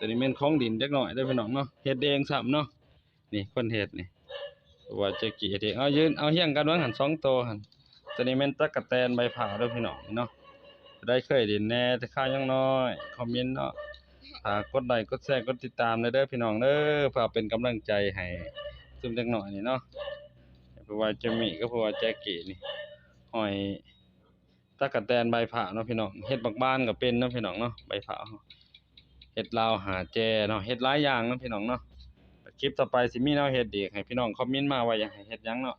ตัวนี้แม่นของดินจักหน่อยเด้อพี่น้องเนาะเฮ็ดเองซ้ํเนาะนี่คนเฮ็ดนี่ว่าจะกี่เฮ็ดเองเอายืนเอาเฮียงกันวางหันสองตัวหันตัวนี้แม่นตักกะแตนใบผ่าเด้อพี่น้องนี่เนาะได้เคยดินแน่แต่ข้าวยังน้อยคอมเมนต์เนาะฝากกดไลค์กดแชร์กดติดตามเด้อพี่น้องเด้อเพื่อเป็นกำลังใจให้ซุมจักหน่อยนี่เนาะเพราะว่าจะมีก็เพราะว่าแจ็คกี้นี่หอยตะกะแตนใบผ่าเนาะพี่น้องเฮ็ดบักบ้านก็เป็นเนาะพี่น้องเนาะใบผ่า เฮ็ดลาวหาแจเนาะเฮ็ดหลายอย่างเนาะพี่น้องเนาะคลิปต่อไปสิมีแนวเฮ็ดอีกให้พี่น้องคอมเมนต์มาว่าอยากให้เฮ็ดยังเนาะ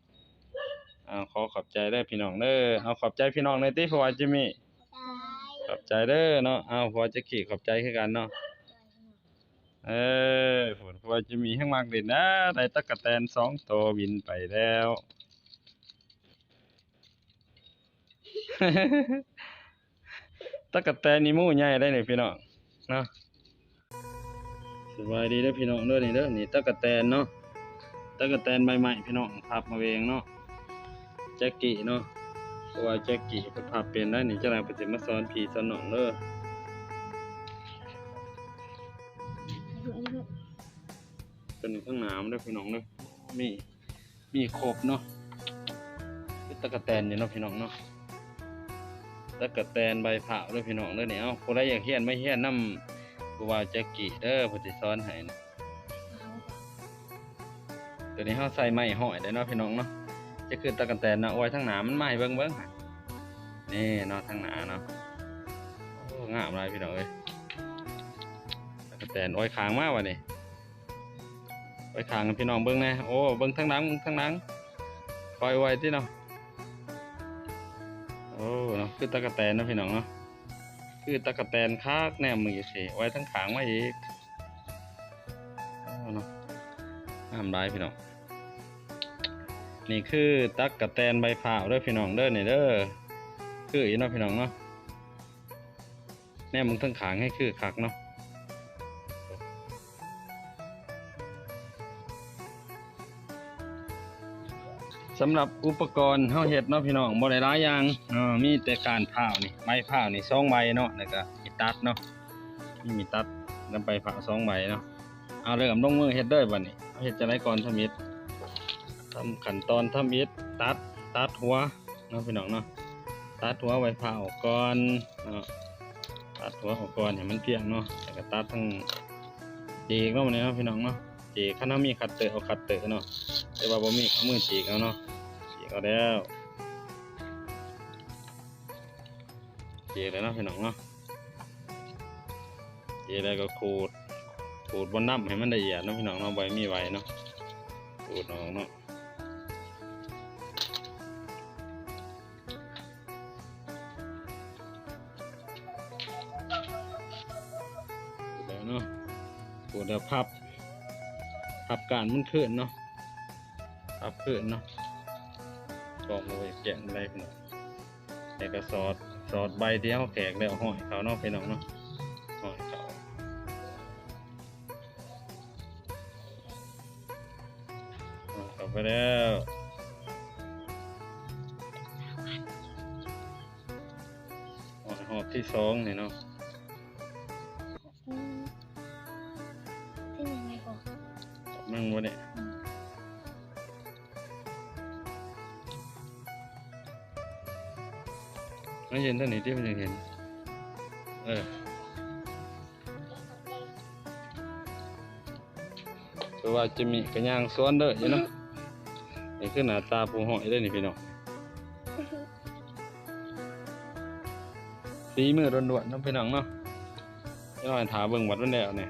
อ่าขอขอบใจเด้พี่น้องเด้อเอาขอบใจพี่น้องในอยติเพวจิมี่ขอบใจเด้อเนาะเอาเพวจะขี่ขอบใจคือกันเนาะเออผลเพราะว่าจิมี่แห่งมากเด่นนะได้ตะกะแตนสองตัวบินไปแล้วตะกะแตนนี่มู่ใหญ่ได้นี่พี่น้องเนาะ สบายดีเด้อพี่น้องเด้อนี่เด้อนี่ตะกะแตนเนาะตะกะแตนใบใหม่พี่น้องพับมาเองเนาะแจ็คกี้เนาะเพราะว่าแจ็คกี้เพิ่นพับเป็นได้นี่จ้านายเพิ่นสิมาสอนพี่สอนน้องเด้อตัวนี้ข้างหน้ามเด้อพี่น้องเด้อมีมีครบเนาะตะกะแตนนี่เนาะพี่น้องเนาะตะกะแตนใบเผาด้อพี่น้องด้อนี่เอาผู้ใดอยากเฮียนไม่เฮียนน้ำ ผู้ว่าแจ็กกี้เด้อเพิ่นสิสอนให้นะตัวนี้เฮาใส่ไม้ห้อยได้เนาะพี่น้องเนาะจะคือตะกะแตนนะเอาไว้ทางหนามันไม้เบิ่งเบิ่งนี่เนาะทางหน้าเนาะโอ้งามหลยพี่น้องเอ้ยตะกะแตนอ้ยคางมากวะนี่อ้อยคางให้พี่น้องเบิ่งแน่โอ้เบิ่งทางหลังเบิ่งทางหลังคอยไว้ติเนาะโอ้เนาะคือตะกะแตนนะพี่น้องเนาะ คือตะกะแตนคากแนมมือเสิไว้ทั้งขางไว้อีกเนาะงามหลายพี่น้อง นี่คือตักกะแตนใบพราวเด้อพี่น้องเด้อนี่เด้อ คืออีเนาะพี่น้องเนาะแนมมึงทั้งขางให้คือคักเนาะ สำหรับอุปกรณ์เฮาเฮ็ดเนาะพี่น้องบ่ได้หลายอย่างเนาะมีแต่การพร้าวนี่ใบพร้าวนี่สองใบเนาะแล้วก็มีตัดเนาะมีมีตัดนำใบพร้าสองใบเนาะเอาเริ่มลงมือเฮ็ดเด้อบัดนี้เฮ็ดจังไดก่อนทำอิฐทำขั้นตอนทำอิฐตัดตัดหัวเนาะพี่น้องเนาะตัดหัวใบพร้าออกก่อนเนาะตัดหัวออกก่อนให้มันเพียงเนาะแล้วก็ตัดทั้งจีกเนาะบัดนี้เนาะพี่น้องเนาะ จีกคันเฮามีคัตเตอร์เอาคัตเตอร์เนาะแต่ว่าบ่มีเอามือจีกเอาเนาะจีก็แล้วจีแล้วเนาะพี่น้องเนาะจีแล้วก็ขูดขูดบนน้ำให้มันละเอียดเนาะพี่น้องเนาะใบมีไว้เนาะขูดออกเนาะขูดแล้วเนาะขูดแล้วพับ พับการมันขึ้นเนาะพับขึ้นเนาะก็มาไว้แกะอะไรพี่น้องแต่ก็สอดสอดใบเดียวแขกแล้วห้อยเขาเนาะพี่น้องเนาะห้อยเขาเขาไปแล้วห้อยหอบที่สองเนี่ยเนาะ นั่งวะเนี่ยไม่เห็นเท่านี้ที่มันยังเห็น เออเพราะว่าจะมีกระย่างซ้อนเด้ออยู่เนาะนี่คือหน้าตาผู้หอยเด้อนี่พี่น้องฝีมือด่วนๆเนาะพี่น้องเนาะยังไงถาเบิ่งวัดวันแล้วเนี่ย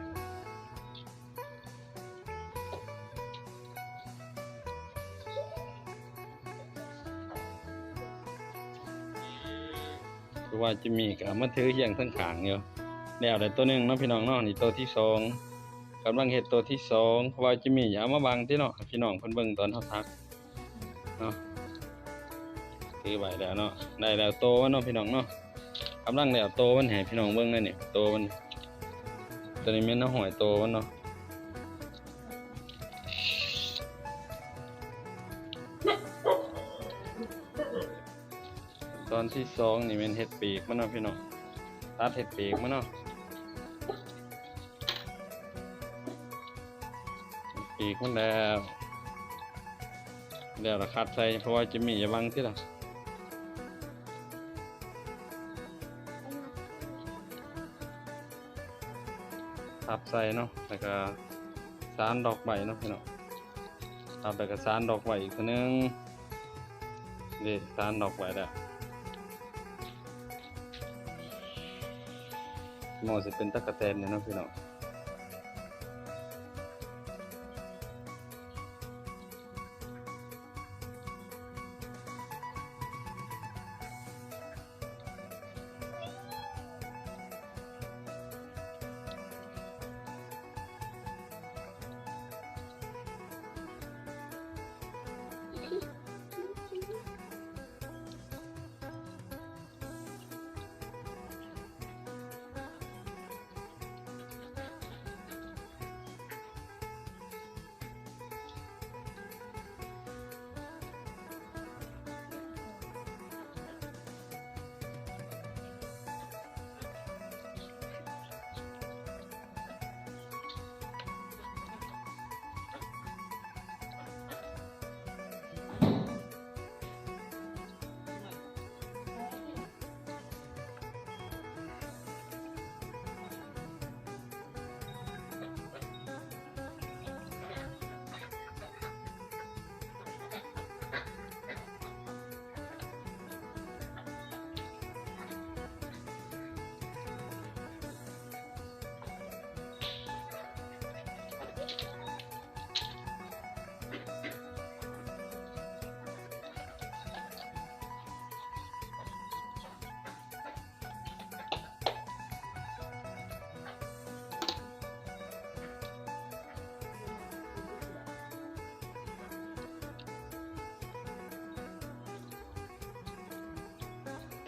ว่าจะมีกับมาถือเฮียงทั้งขางอยู่แล้วได้ตัวหนึ่งเนาะพี่น้องเนาะนี่ตัวที่สองกำลังเฮ็ดตัวที่สองเพราะว่าจะมีอย่ามาบังที่เนาะพี่น้องเพิ่นเบิ่งตอนเฮาทักเนาะคือไว้แล้วเนาะได้แล้วโตมันเนาะพี่น้องเนาะกำลังแล้วโตมันให้พี่น้องเบิ่งเลยนี่โตมันตัวนี้ม่นเนาะหอยโตมันเนาะ อนที่สองนี่แม่นเฮ็ดปีกมันเนาะพี่น้องตัดเฮ็ดปีกมันเนาะปีกมันแล้วแล้วละคัดใส่เพราะว่าจะมีอย่าบังที่ละทับใส่เนาะแล้วก็สานดอกใบเนาะพี่น้องทับแล้วก็สานดอกใบอีกนึงนี่สานดอกใบแล้ว หมอสิเป็นตะกะแตนเนี่ยเนาะพี่น้อง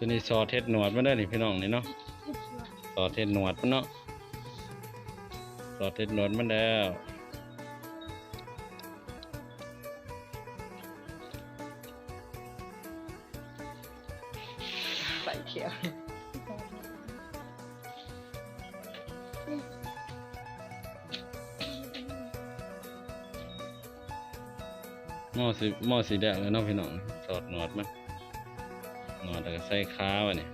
ตัวนี้ซอเทศหนวดมาได้อนี่พี่น้องนี่เนาะซอเทศหนวดมันเนาะซอเทศหนวดมันแล้วใส่เขียวหม้อสีหม้อสีแดงเลยเนาะพี่น้องซอดหนวดมันห นวดแล้วก็ใส่ค้าวะนี่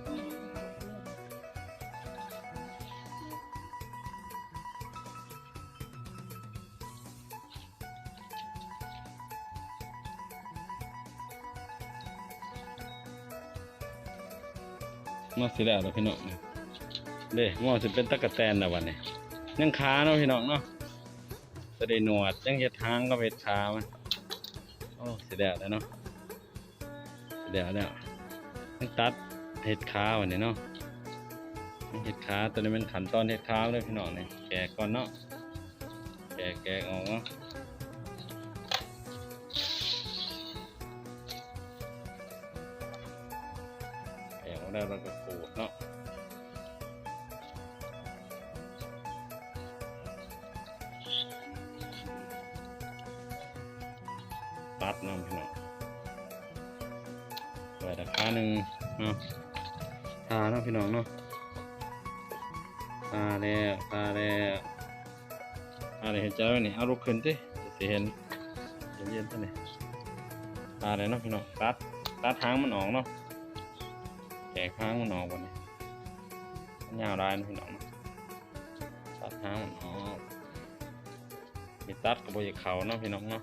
หม้อสีแดงเลยพี่น้องเด้มอสิเป็นตะกะแตนแล้ววันนี้ยังขาเนาะพี่น้องเนาะจะได้หนวดยังเห็ดทางก็เห็ดขามันโอ้สีแดงแล้วเนาะสีแดงแล้ว ตัดเห็ดขาวันนี้เนาะเห็ดขาตัวนี้เป็นขันตอนเห็ดขาเลยพี่น้องเนี่ยแกะก่อนเนาะแกะแกะออกเนาะแกะออกแล้วเราก็ขูดเนาะตัดนาะพี่น้อง ว้ราคาหนึ่งเนาะทาเนาะพี่น้องเนาะทาแล้วทาแล้วทาเลยเห็นใจไว้นี่เอาลูกขึ้นสิจะเห็นเย็นๆตัวนี้ทาเลยเนาะพี่น้องตัดตัดหางมันออกเนาะแกะหางมันออกวันนี้ยาวได้นะพี่น้องตัดหางมันออกมีตัดกับบริเขาเนาะพี่น้องเนาะ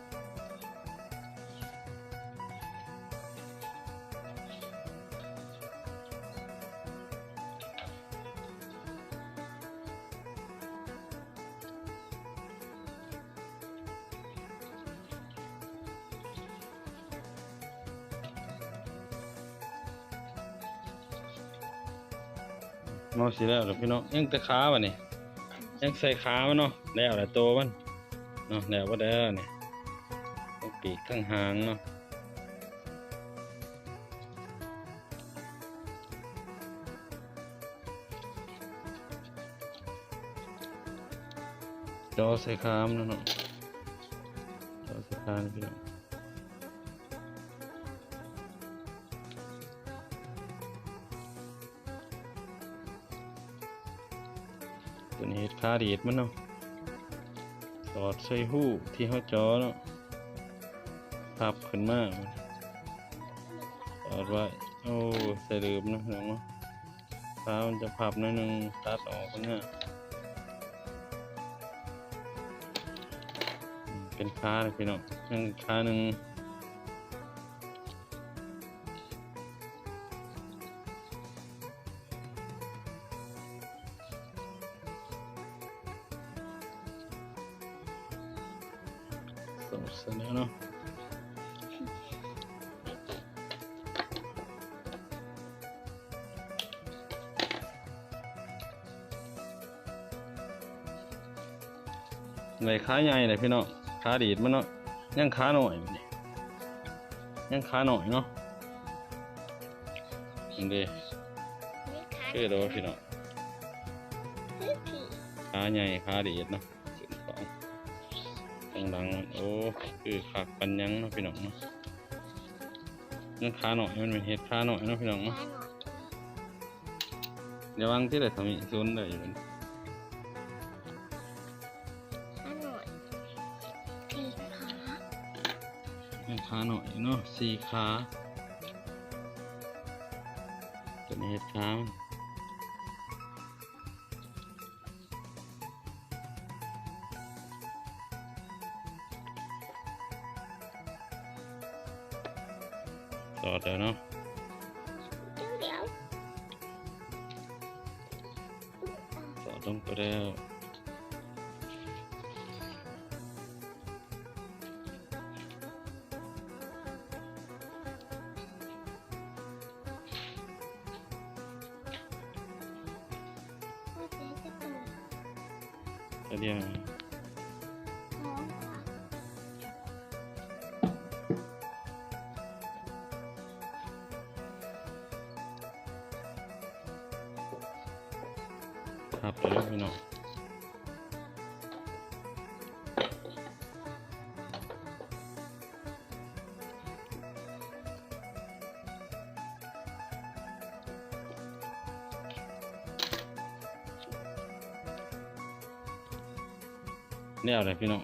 แกะที่สวยๆหน่อยหนึงอืมหม้อสีแล้วล้างน้ำที่ลูกเอาน้ำล้างเนาะมอสีแล้วพี่น้องยังแต่ขาวะนี่ยังใส่ขามันเนาะแล้วแต่โตวมันเนาะแล้วบ่าได้แล้วนี่ยปีกทั้งหางเนาะจอใส่ขามนเนาะจอใส่ขามพี่น้อง ตัวนี้เฮ็ดขาดีดมันเนาะสอดใส่หู้ที่เขาจอเนาะพับขึ้นมากสอดไว้โอ้ใส่ลืมนะหน้องเนาะขามันจะพับนิดนึงตัดออกนเนี่ยเป็นค้าเลยพี่น้องยังค้าหนึ่ง สองเสนอเนาะในค้าใหญ่เลยพี่น้องค้าดีดมันเนาะยังค้าหน่อยนี่ยังค้าหน่อยเนาะนี่เด้คือเด้อพี่น้องคือผีค้าใหญ่ค้าดีดเนาะสินของ งหลังมันโอ้คือคักปันยังเนาะพี่น้องเนาะยังค้าหน่อยมันเป็นเห็ดค้าหน่อยเนาะพี่น้องเนาะอยเดี๋ยววางที่ไหนทำอีกซุนเลยอยู่มันขาหน่อยผีขายังค้าน่อยเนาะสี่ขาตัวนี้เห็ดค้ามัน ต่อเดี๋ยวเนาะ เนี่ยอะไรพี่น้อง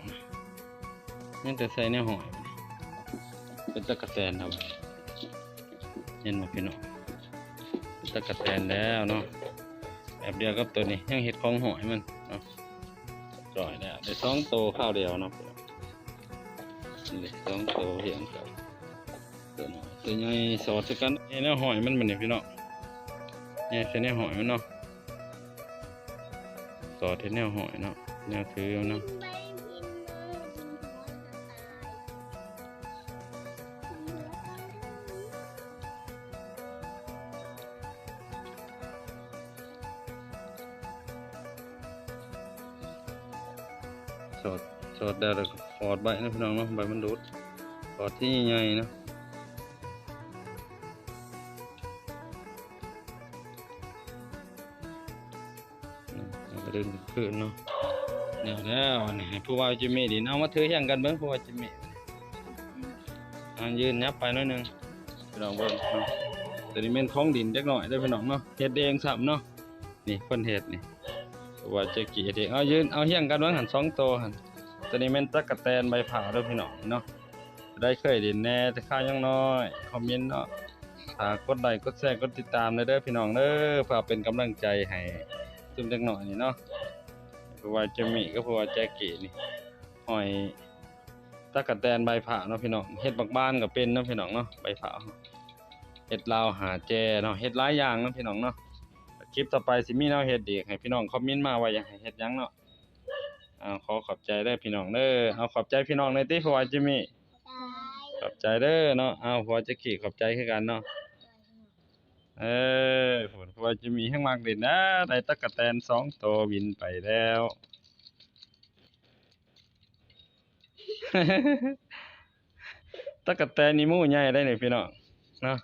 นี่แต่ใส่เนี่ยหอยเป็นตะกะแตนครับเห็นไหมพี่น้องตะกะแตนแล้วเนาะแบบเดียวกับตัวนี้ยังเห็ดของหอยมันเนาะจ่อยแล้วได้สองโตข้าวเดียวเนาะนี่สองโตเหียงกับตัวน้อยตัวใหญ่สอดสกันนี่แนวหอยมันมันนี่พี่เนาะนี่เป็นแนวหอยมันเนาะสอดที่แนวหอยเนาะ นวถือเอเนาะสอดสอดได้แล้วก็ขอดใบนะพี่น้องเนาะใบมันดูดขอดที่ใหญ่ๆนะเดินขึ้นเนาะ เนี่ยแล้วนี่ผู้ว่าจิมมี่ดิเอามาถือเฮียงกันเบิ่งผู้ว่าจิมมี่อันยืนยับไปน่อยหนึงพี่น้องเบิ่งเนาะตัวนี้เป็นของดินจักหน่อยเด้พี่น้องเนาะเฮ็ดเองซ้ำเนาะนี่คนเฮ็ดนี่ผู้ว่าจะกี่เฮ็ดเองเอายืนเอาเฮียงกันเบิ่งหันสองตัวหันตัวนี้เป็นตะกะแตนใบผ่าด้อพี่น้องเนาะได้เคยดินแน่แต่ข้ายังน้อยคอมเมนต์เนาะฝากกดไลค์กดแชร์กดติดตามเลยเด้อพี่น้องเด้อเพื่อเป็นกำลังใจให้ซุ่มจักหน่อยนี่เนาะ เพราะว่าจะมีก็เพราะว่าแจ็คกี้นี่หอยตะกะแตนใบผ่าเนาะพี่น้องเฮ็ดบักบ้านก็เป็นเนาะพี่น้องเนาะใบผ่าเฮ็ดลาวหาแจเนาะเฮ็ดหลายอย่างเนาะพี่น้องเนาะคลิปต่อไปสิมีแนวเฮ็ดอีกให้พี่น้องคอมเมนต์มาว่าอยากให้เฮ็ดหยังเนาะเอาขอขอบใจเด้พี่น้องเด้อเอาขอบใจพี่น้องในอยติเพราะว่าจิมมี่ขอบใจเด้อเนาะเอาเพราะว่าแจ็คกี้ขอบใจคือกันเนาะ เออฝนพราะว่าจะมีให้มากเด่นนะ ได้ตั๊กแตนสองตัวบินไปแล้วตักกแตนนี่มู่ใหญ่ได้หนึ่งพี่น้องเนาะ